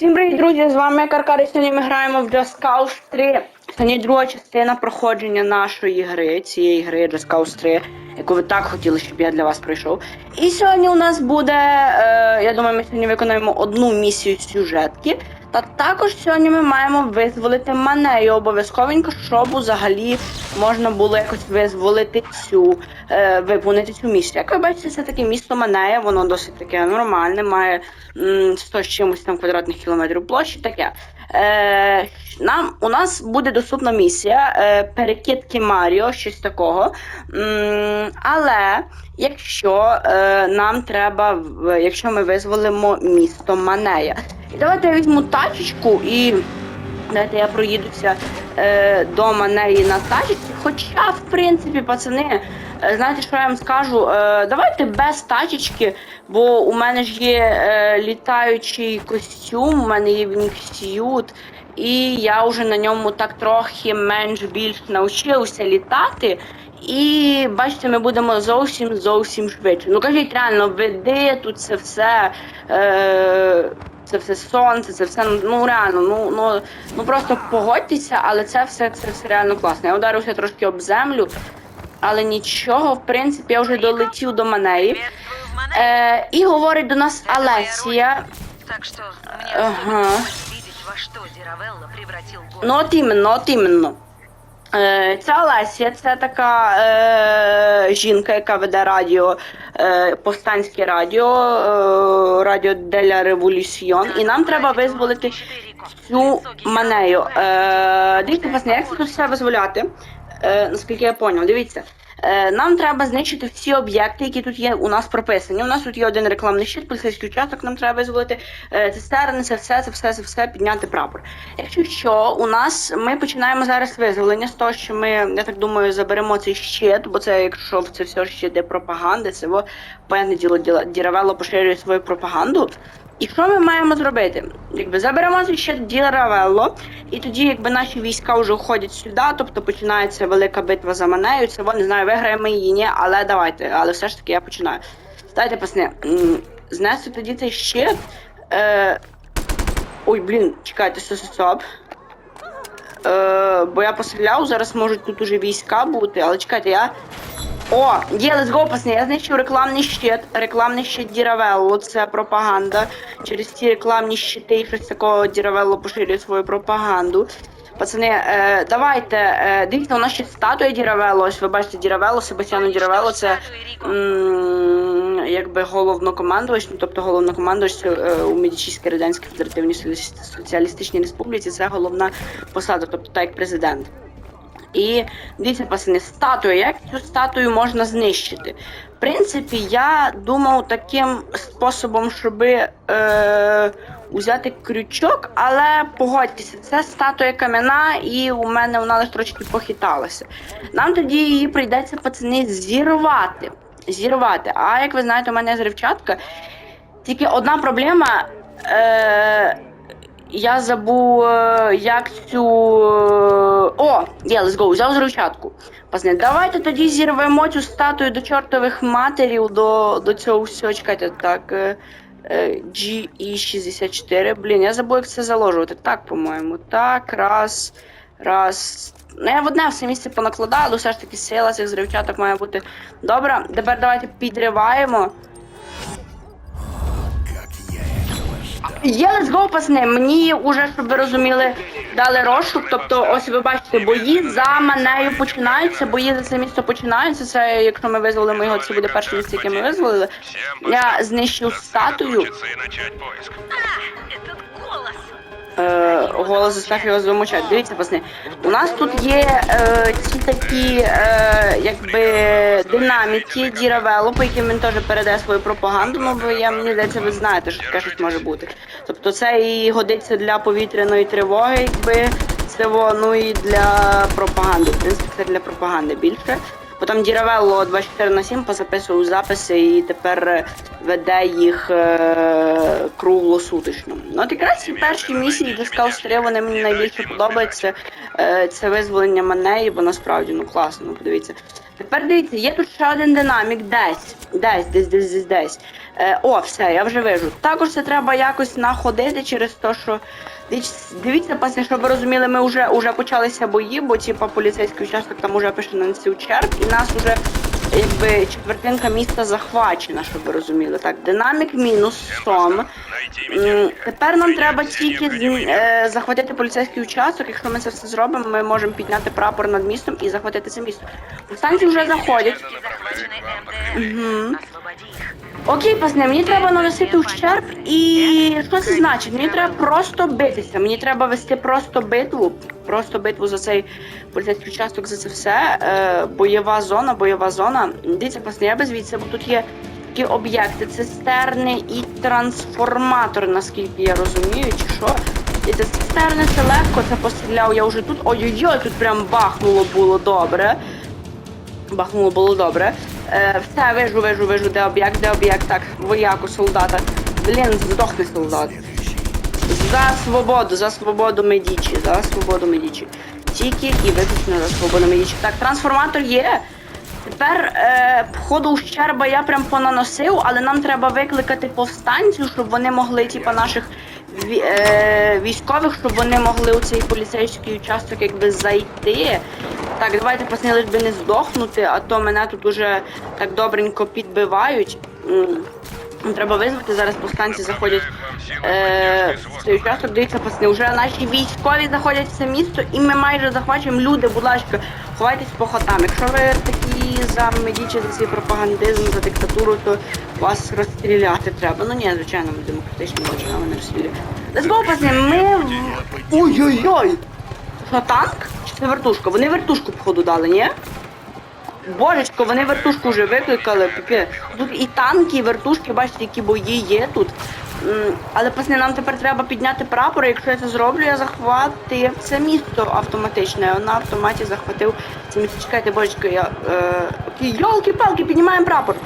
Всім привіт, друзі! З вами Каркар, і сьогодні ми граємо в Just Cause 3. Сьогодні друга частина проходження нашої гри, цієї гри Just Cause 3, яку ви так хотіли, щоб я для вас пройшов. І сьогодні у нас буде, е, я думаю, ми сьогодні виконаємо одну місію сюжетки. Та також сьогодні ми маємо визволити Манею обов'язковенько, щоб взагалі можна було якось визволити цю, е, виповнити цю місію. Як ви бачите, це таке місто Манея, воно досить таке нормальне, має м, 100 з чимось там квадратних кілометрів площі. Таке. Е, нам, у нас буде доступна місія е, перекидки Маріо, щось такого. М, але якщо е, нам треба, якщо ми визволимо місто Манея. І давайте я візьму тачечку і давайте я проїдуся е, до Манеї на тачці. Хоча, в принципі, пацани, знаєте, що я вам скажу? Е, давайте без тачечки, бо у мене ж є е, літаючий костюм, у мене є вінксют, і я вже на ньому так трохи менш-більш навчився літати. І бачите, ми будемо зовсім зовсім швидше. Ну кажіть реально, веди тут це все. Е, це все сонце, це все ну реально, ну ну ну просто погодьтеся, але це все це все реально класно. Я ударився трошки об землю, але нічого, в принципі, я вже долетів до Манеї. Е, і говорить до нас Алесія. Ага. Ну, от іменно, от іменно. Е, Ця Олесія це така е, жінка, яка веде радіо, е, повстанське радіо, е, радіо Деля Революціон, і нам треба визволити цю манею. Е, дивіться, власне, як це все визволяти, е, наскільки я поняв, дивіться. Е, Нам треба знищити всі об'єкти, які тут є у нас прописані. У нас тут є один рекламний щит, поліцейський участок, нам треба визволити е, цистерни, це все, це все, це все підняти прапор. Якщо що, у нас ми починаємо зараз визволення з того, що ми, я так думаю, заберемо цей щит, бо це, якщо це все ще йде пропаганди, це во, певне діло Діравело поширює свою пропаганду. І що ми маємо зробити? Якби заберемо щит Діравелло, і тоді, якби наші війська вже входять сюди, тобто починається велика битва за Манею. Це не знаю, виграємо її, ні, але давайте, але все ж таки я починаю. Дайте, пасне, знести тоді цей щит. Е... Ой, блін, чекайте, стоп. Е, бо я постріляв, зараз можуть тут уже війська бути, але чекайте, я. О, є, let's я знищив рекламний щит, рекламний щит Діравелло, це пропаганда. Через ці рекламні щити і щось такого Діравелло поширює свою пропаганду. Пацани, е, давайте, е, дивіться, у нас ще статуя Діравелло, ось ви бачите Діравелло, Себастьяно Діравелло, це м, якби головнокомандувач, ну тобто головнокомандувач е, у Медичійській Радянській Федеративній Соціалістичній Республіці, це головна посада, тобто так як президент. І дивіться, пацани, статуя, як цю статую можна знищити? В принципі, я думав таким способом, щоб е, взяти крючок, але погодьтеся, це статуя кам'яна, і у мене вона лише трошки похиталася. Нам тоді її прийдеться, пацани, зірвати. Зірвати. А як ви знаєте, у мене зривчатка. Тільки одна проблема. Е, я забув, е, як цю. е, О, є, let's go, взяв зручатку. Пасне, давайте тоді зірвемо цю статую до чортових матерів, до, до цього всього. Чекайте, так. е, е, GE64. Блін, я забув, як це заложувати. Так, по-моєму. Так, раз, раз. Ну, я в одне все місце понакладав, але все ж таки сила цих зривчаток має бути. Добре, тепер давайте підриваємо. Є go. Мені уже, щоб ви розуміли, дали розшук. Тобто, ось ви бачите, бої за манею починаються, бої за це місто починаються. Це якщо ми визволимо його, це буде перше місце, яке ми визволили. Я знищив статую. А. Этот голос! Е, голос заставив замовчати. Дивіться, пацани. У нас тут є е, ці такі, е, якби динаміки Діравело, по яким він теж передає свою пропаганду. Ну, бо я мені здається, ви знаєте, що таке щось може бути. Тобто це і годиться для повітряної тривоги, якби це ну і для пропаганди. В принципі, це для пропаганди більше. Потім Діравелло 24 на 7 позаписував записи і тепер е, веде їх е, круглосуточно. Ну от якраз перші місії до Скаус 3 вони мені найбільше подобаються. Е, це визволення мене, бо насправді ну класно, подивіться. Тепер дивіться, є тут ще один динамік десь. Десь, десь, десь, десь, десь. Е, о, все, я вже вижу. Також це треба якось находити через те, що. Дивіться, пасне, щоб ви розуміли, ми вже, вже почалися бої, бо типа поліцейський участок там уже пише на черг, і нас вже якби четвертинка міста захвачена, щоб ви розуміли. Так, динамік мінус сом. Тепер нам треба тільки е, захватити поліцейський участок. Якщо ми це все зробимо, ми можемо підняти прапор над містом і захватити це місто. Повстанці вже заходять. Окей, пасне, мені треба наносити ущерб, і що це значить? Мені треба просто битися. Мені треба вести просто битву, просто битву за цей поліцейський участок, за це все. Е, бойова зона, бойова зона. Дивіться, пасне, я без бо тут є такі об'єкти, цистерни і трансформатор, наскільки я розумію, чи що. І це цистерни, це легко, це постріляв я вже тут. Ой-ой-ой, тут прям бахнуло було добре. Бахнуло було добре. Е, все, вижу, вижу, вижу, де об'єкт, де об'єкт. Так, вояку солдата. Блін, здохне солдат. За свободу, за свободу медічі, за свободу медічі. Тільки і виключно за свободу медічі. Так, трансформатор є. Тепер е, ходу ущерба я прям понаносив, але нам треба викликати повстанців, щоб вони могли, типа, наших ві- е, військових, щоб вони могли у цей поліцейський участок якби зайти. Так, давайте пацани, лиш би не здохнути, а то мене тут уже так добренько підбивають. Треба визвати, зараз повстанці заходять е, в цей участок. Дивіться, пацани, вже наші військові заходять в це місто і ми майже захвачуємо люди, будь ласка, ховайтесь по хатам. Якщо ви такі за медічі, за свій пропагандизм, за диктатуру, то вас розстріляти треба. Ну ні, звичайно, ми демократичні а вони розстріляють. Let's go, пацани, ми... Ой-ой-ой! Що, танк? Це вертушка? Вони вертушку, походу, дали, ні? Божечко, вони вертушку вже викликали. піпе. Тут і танки, і вертушки, бачите, які бої є тут. Але пасне, нам тепер треба підняти прапор. Якщо я це зроблю, я захватив це місто автоматично. Я на автоматі захватив це місто. Чекайте, божечко, я. Е, йолки-палки, піднімаємо прапор.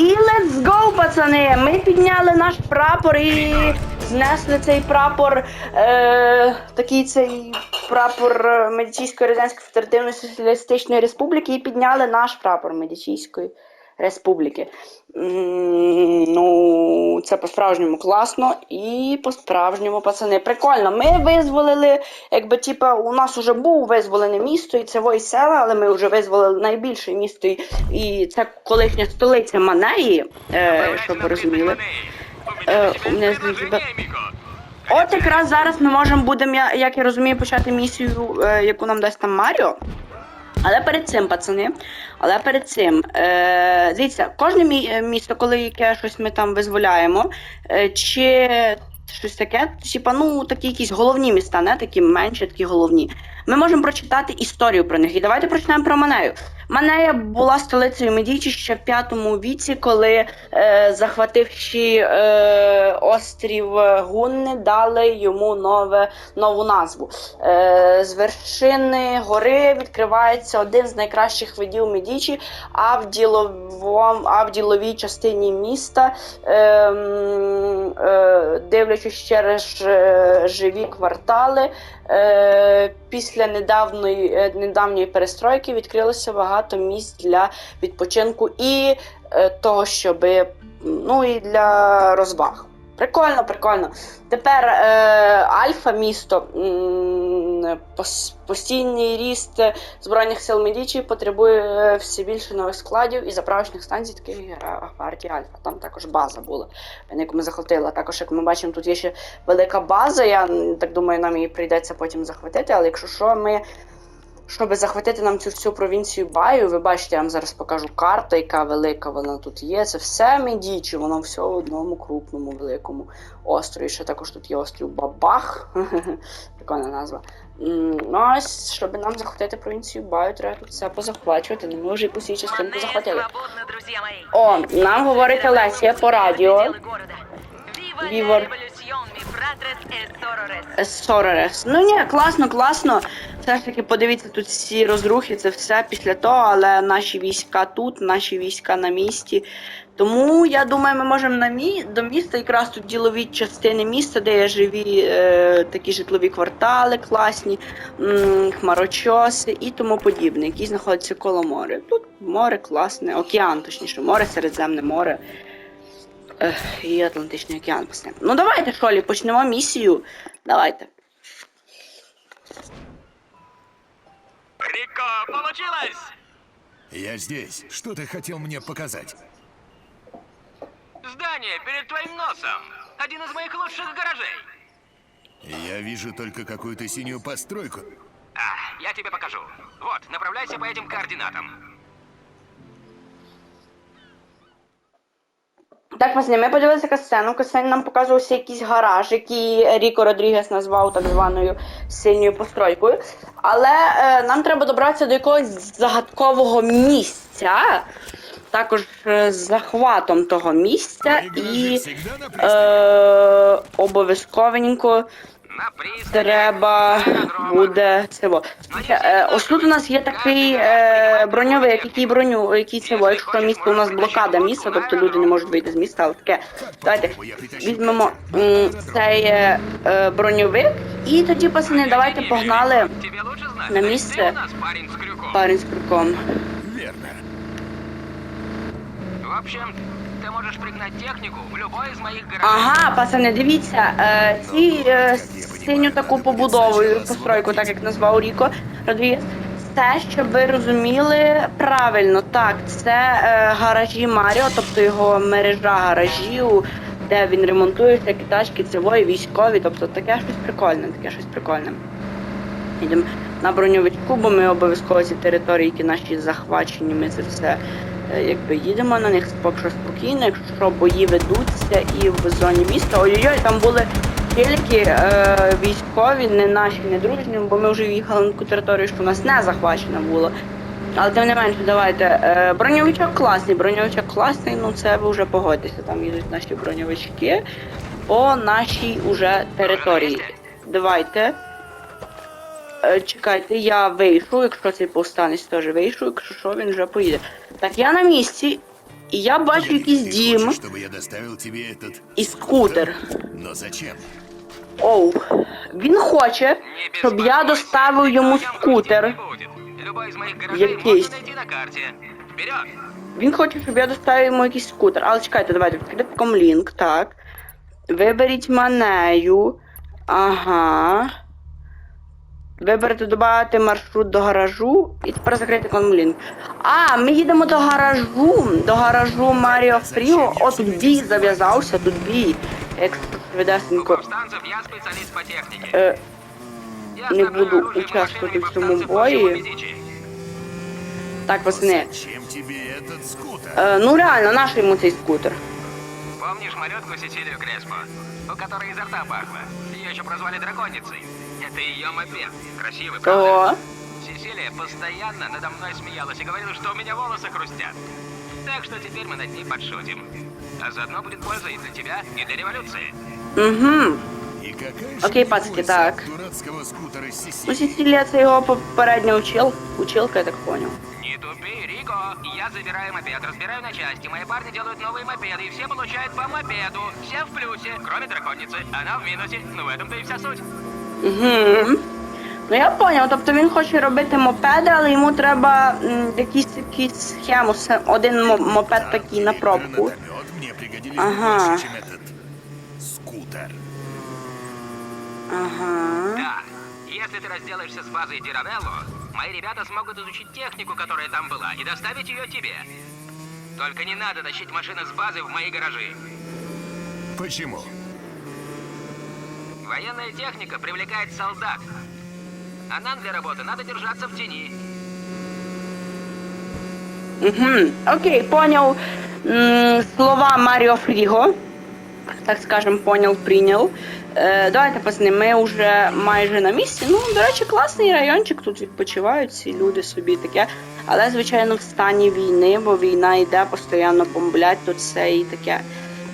І let's go, пацани! Ми підняли наш прапор і знесли цей прапор, е, такий цей прапор е, Медичійської Радянської Федеративної Соціалістичної Республіки і підняли наш прапор Медичійської Республіки. Ну, це по-справжньому класно і по-справжньому, пацани. Прикольно. Ми визволили, якби типа, у нас вже був визволене місто, і це вої села, але ми вже визволили найбільше місто, і, і це колишня столиця Манеї, е, щоб ви розуміли. Е, у От якраз зараз ми можемо будемо, як я розумію, почати місію, е, яку нам дасть там Маріо. Але перед цим, пацани, але перед цим, е, дивіться, кожне мі- е, місто, коли яке щось ми там визволяємо, е, чи щось таке, типа, ну, такі якісь головні міста, не такі менші, такі головні. Ми можемо прочитати історію про них. І давайте прочитаємо про Манею. Манея була столицею Медічі ще в п'ятому віці, коли е, захвативши е, острів Гунни, дали йому нове, нову назву. Е, з вершини гори відкривається один з найкращих видів Медічі, а в, діловом, а в діловій частині міста, е, е, дивлячись через е, живі квартали, після недавньої, е, недавньої перестройки відкрилося багато місць для відпочинку і е, того, щоб ну і для розваг. Прикольно, прикольно. Тепер е, Альфа місто. Пос- Постійний ріст Збройних сил Медічі потребує е, все більше нових складів і заправочних станцій, таких як е, гвардії Альфа. Там також база була, на яку ми захватили. А Також, як ми бачимо, тут є ще велика база. Я так думаю, нам її прийдеться потім захватити. Але якщо що, ми. Щоб захватити нам цю всю провінцію Баю, ви бачите, я вам зараз покажу карту, яка велика вона тут є. Це все Медічі, воно все в одному крупному великому острові. Ще також тут є острів Бабах. Прикольна назва. Ну, ось, щоб нам захватити провінцію Баю, треба тут все позахвачувати. Ну, ми вже якусь її частинку захватили. О, нам говорить Олесія по радіо. Es Sorores. Соререс. Ну ні, класно, класно. Все ж таки, подивіться, тут всі розрухи, це все після того, але наші війська тут, наші війська на місці. Тому я думаю, ми можемо на мі... до міста, якраз тут ділові частини міста, де є живі е, такі житлові квартали класні, м, хмарочоси і тому подібне, які знаходяться коло моря. Тут море класне, океан, точніше, море, Середземне море. Ех, і Атлантичний океан. Ну давайте, Шолі, почнемо місію. Давайте. Рико, получилось! Я здесь. Что ты хотел мне показать? Здание перед твоим носом. Один из моих лучших гаражей. Я вижу только какую-то синюю постройку. А, я тебе покажу. Вот, направляйся по этим координатам. Так, власне, ми подивилися касцену. Касцені нам показувався якийсь гараж, який Ріко Родрігес назвав так званою синьою постройкою. Але е, нам треба добратися до якогось загадкового місця. Також е, з захватом того місця і е, обов'язковенько. Треба буде цього. Е, ось тут у нас є такий е, броньовик, який броню, який цього, якщо місто у нас блокада міста, тобто люди не можуть вийти з міста, але таке. Давайте візьмемо м, цей е, е, броньовик і тоді, пацани, давайте погнали на місце у парень с крюком. парень з крюком. Верно. В общем, ты можешь пригнать технику в любой из моих гаражей. Ага, пацани, дивіться, е, ці е, синю таку побудову, постройку, так як назвав Ріко Родрігес, це, щоб ви розуміли правильно, так, це е, гаражі Маріо, тобто його мережа гаражів, де він ремонтує всякі тачки, цивої, військові, тобто таке щось прикольне, таке щось прикольне. Йдемо на броньовичку, бо ми обов'язково ці території, які наші захвачені, ми це все якби їдемо на них поки спокійно, якщо бої ведуться і в зоні міста. Ой-ой-ой, там були тільки е, військові, не наші, не дружні, бо ми вже їхали на таку територію, що в нас не захвачена було. Але тим не менше, давайте. Е, броньовичок класний, броньовичок класний, ну це ви вже погодьтеся, там їдуть наші броньовички по нашій уже території. Давайте. Е, Чекайте, я вийшов, якщо цей повстанець теж вийшов, якщо що, він вже поїде. Так, я на місці, і я бачу якийсь Ты дім хочешь, чтобы я доставил тебе этот... і скутер. Но зачем? Оу. Він хоче, Не щоб я беспокойся, доставив йому никто там скутер. крутить не будет. Любой из моих гаражей Якийсь. можно найти на карте. Вперед! Він хоче, щоб я доставив йому якийсь скутер. Але чекайте, давайте відкрити комлінк, так. Виберіть манею. Ага. Виберете додати маршрут до гаражу і тепер закрити комлінк. А, ми їдемо до гаражу. До гаражу Маріо Фріго. О, тут бій зав'язався, тут бій. Швидесенько. повстанцев я специалист по технике. Е, не буду машины в цьому. Медичи. так, пацани. Е, ну реально, наш йому цей скутер. Помнишь малютку Сесилию Креспо, у которой изо рта пахло? Ее еще прозвали драконицей. Это ее мопед. Красивый, правда? Сесилия постоянно надо мной смеялась и говорила, что у меня волосы хрустят. Так что теперь мы над ней подшутим. А заодно будет польза и для тебя, и для революции. Угу. И какая Окей, же пацки, так. Ну, Сесилія це його попередня учил, училка, я так понял. Не тупи, Рико. Я забираю мопед, разбираю на части. Мои парни делают новые мопеды, и все получают по мопеду. Все в плюсе, кроме драконицы. Она в минусе. Ну, в этом-то и вся суть. Угу. Ну я поняв, тобто він хоче робити мопеди, але йому треба м, якісь якісь схему, се- один мо- мопед такий на пробку. Гранатомет мне пригодились бы Ага. больше, чем этот скутер. Ага. Да. Если ты разделаешься с базой Диравелло, мои ребята смогут изучить технику, которая там была, и доставить ее тебе. Только не надо тащить машины с базы в мои гаражи. Почему? Военная техника привлекает солдат. А нам для работы надо держаться в тени. Угу. Окей, поняв м, слова Маріо Фріго. Так скажем, поняв, прийняв. Е, давайте, пацани, ми вже майже на місці. Ну, до речі, класний райончик, тут відпочивають ці люди собі таке. Але, звичайно, в стані війни, бо війна йде, постійно бомблять тут все і таке.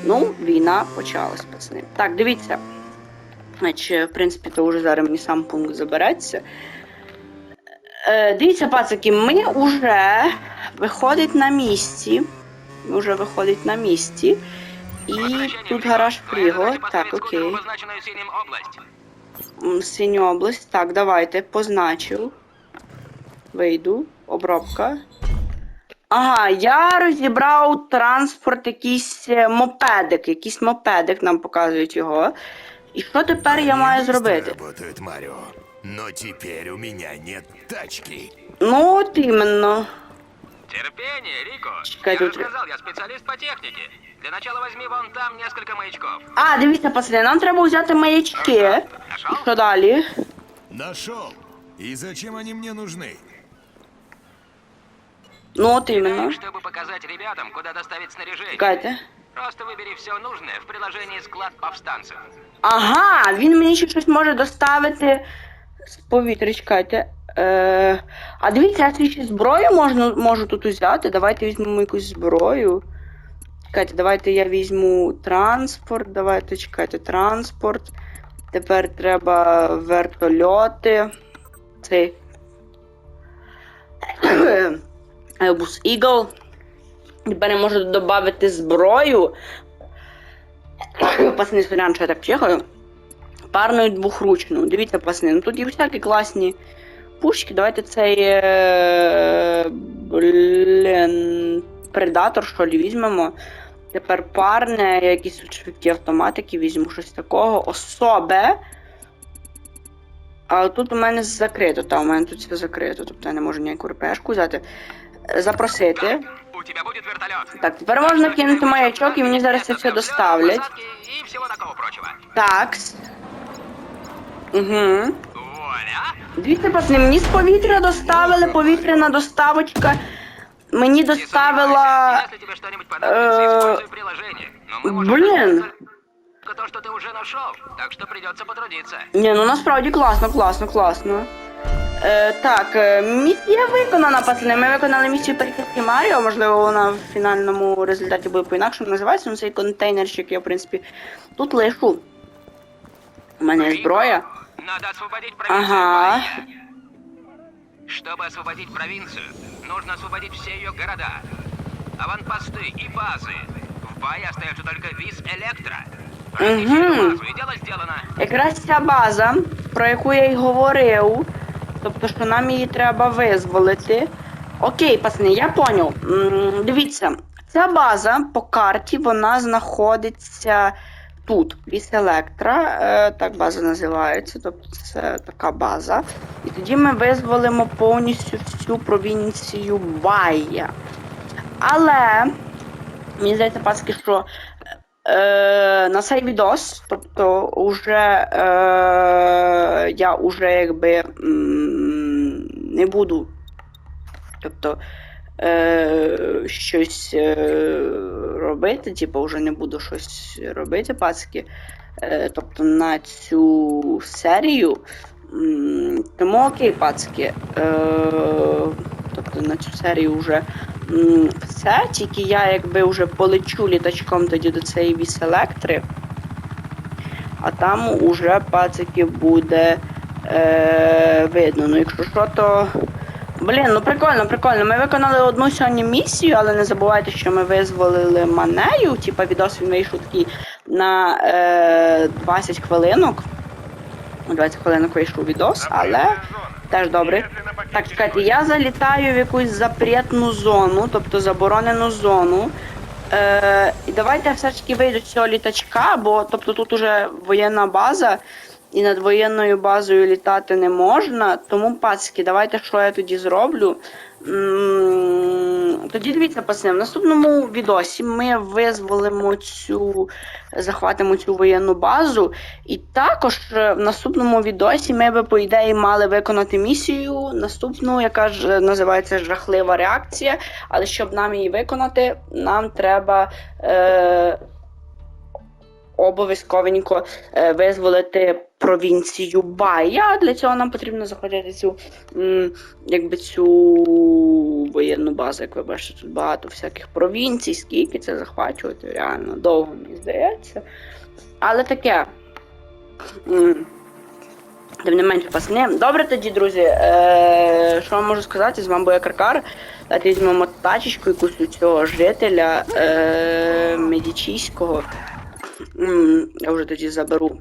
Ну, війна почалась, пацани. Так, дивіться. Значить, в принципі, то вже зараз мені сам пункт забереться. Е, дивіться, пацики, ми вже виходить на місці. Ми вже виходить на місці. І тут гараж Фріго. Так, окей. Синю область. Так, давайте, позначив. Вийду. Обробка. Ага, я розібрав транспорт, якийсь е, мопедик, якийсь мопедик нам показують його. І що тепер я маю Быстро зробити? работает Марио. Но теперь у меня нет тачки. Ну, от іменно. Терпение, Рико. Чекай, Я же тут- сказал, я специалист по технике. Для начала возьми вон там несколько маячков. А, дивіться, пацани, нам треба взяти маячки. І Нашел? що далі? Нашел. И зачем они мне нужны? Ну, от іменно. Чтобы показать ребятам, куда доставить снаряжение. Чекайте. Просто выбери все нужное в приложении «Склад повстанцев». Ага, він мені ще щось може доставити з повітря, чекайте. Е, а дивіться, я ще зброю можна, можу тут взяти. Давайте візьмемо якусь зброю. Чекайте, давайте я візьму транспорт. Давайте чекайте, транспорт. Тепер треба вертольоти. Цей. Airbus Eagle. Тепер я можу додати зброю. Пацани, сорян, що я так чихаю. Парну і двохручну. Дивіться, пацани, ну тут є всякі класні пушки. Давайте цей. Е... Блін. Предатор, що ли, візьмемо. Тепер парне, якісь швидкі автоматики, візьму щось такого. Особе. А тут у мене закрито, та у мене тут все закрито, тобто я не можу ніяку РПшку взяти Е, Запросити. У тебя будет вертолет. Так, тепер можна кинути маячок і мені зараз це все доставлять. Посадки И всего такого прочего. Такс. Угу. Вуаля! Дивіться, пацани, мені з повітря доставили, повітряна доставочка. Мені Не доставила. сомневайся, Если тебе что-нибудь понадобится, э, используй приложение. Но мы можем блин. доставить только то, что ты уже нашел. Так что придется потрудиться. Ні, ну насправді класно, класно, класно. Е, так, е, місія виконана, пацани. Ми виконали місію перехистки Маріо. Можливо, вона в фінальному результаті буде по-інакшому називатися. Ну, цей контейнерчик я, в принципі, тут лишу. У мене є зброя. Надо освободить провинцию Ага. Майя. Чтобы освободить провинцию, нужно освободить все ее города. Аванпосты и базы. В Бае остается только Виз Электро. Прочти всю Мгм. базу, и дело сделано. Якраз ця база, про яку я й говорив, тобто, що нам її треба визволити. Окей, пацани, я поняв. Дивіться, ця база по карті вона знаходиться тут, Віс Електра. Е, так база називається. Тобто це така база. І тоді ми визволимо повністю всю провінцію Байя. Але мені здається, пацки, що е, на цей відос, тобто уже е, я уже якби не буду. Тобто е, щось е, робити, типу, вже не буду щось робити, пацки. Е, тобто на цю серію. Тому окей, пацки. Е, тобто на цю серію вже все. Тільки я якби вже полечу літачком тоді до цієї віселектри. А там уже пацики буде е, видно. Ну, якщо що, то. Блін, ну прикольно, прикольно. Ми виконали одну сьогодні місію, але не забувайте, що ми визволили манею. Типа відос він вийшов такий на е, 20 хвилинок. 20 хвилинок вийшов відос, але теж добре. Так, чекайте, я залітаю в якусь запретну зону, тобто заборонену зону. Е, і давайте я все ж таки вийду з цього літачка, бо тобто тут уже воєнна база, і над воєнною базою літати не можна. Тому, пацки, давайте що я тоді зроблю. Тоді дивіться, пацани, в наступному відосі ми визволимо цю, захватимо цю воєнну базу. І також е, в наступному відосі ми би, по ідеї, мали виконати місію наступну, яка ж називається жахлива реакція. Але щоб нам її виконати, нам треба. Е- Обов'язковенько е, визволити провінцію Бая. Для цього нам потрібно захопити цю, якби цю воєнну базу, як ви бачите, тут багато всяких провінцій, скільки це захвачувати, реально довго, мені здається. Але таке. Тим не менше, пацани. Добре тоді, друзі. Е, що вам можу сказати? З вами був я Каркар. Давайте візьмемо тачечку якусь у цього жителя е, Медічійського. Я вже тоді заберу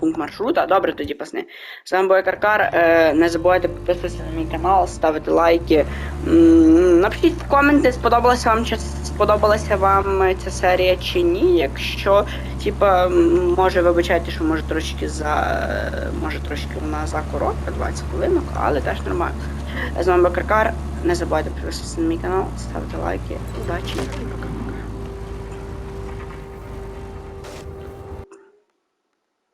пункт маршрута. Добре тоді, пасни. З вами був Каркар. Е, не забувайте підписуватися на мій канал, ставити лайки. Напишіть в коменти, сподобалася вам чи сподобалася вам ця серія чи ні. Якщо, типа, може вибачайте, що може трошки за. Може трошки вона за коротка, 20 хвилин, але теж нормально. З вами був Каркар. Не забувайте підписуватися на мій канал, ставити лайки. Удачі і.